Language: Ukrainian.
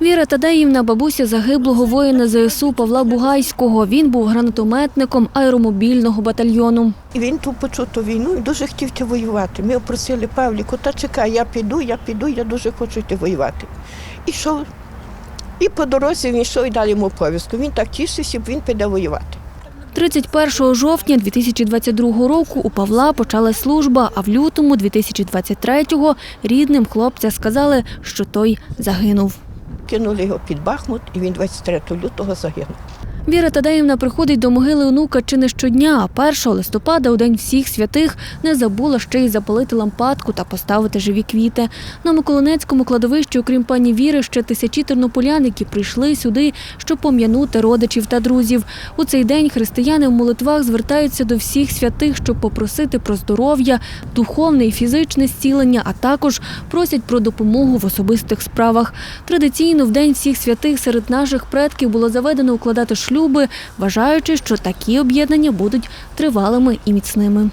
Віра Тадеївна, бабуся загиблого воїна ЗСУ Павла Бугайського. Він був гранатометником аеромобільного батальйону. І він ту почув ту війну і дуже хотів йти воювати. Ми просили Павліку, та чекай, я піду, я піду, я дуже хочу йти воювати. І йшов. І по дорозі він йшов і дали йому повістку. Він так тішився, бо він піде воювати. 31 жовтня 2022 року у Павла почалась служба, а в лютому 2023-го рідним хлопця сказали, що той загинув. Кинули його під Бахмут, і він 23 лютого загинув. Віра Тадеївна приходить до могили онука чи не щодня, а 1 листопада, у День всіх святих, не забула ще й запалити лампадку та поставити живі квіти. На Миколинецькому кладовищі, окрім пані Віри, ще тисячі тернополян, які прийшли сюди, щоб пом'янути родичів та друзів. У цей день християни в молитвах звертаються до всіх святих, щоб попросити про здоров'я, духовне і фізичне зцілення, а також просять про допомогу в особистих справах. Традиційно в День всіх святих серед наших предків було заведено укладати шлюби, вважаючи, що такі об'єднання будуть тривалими і міцними.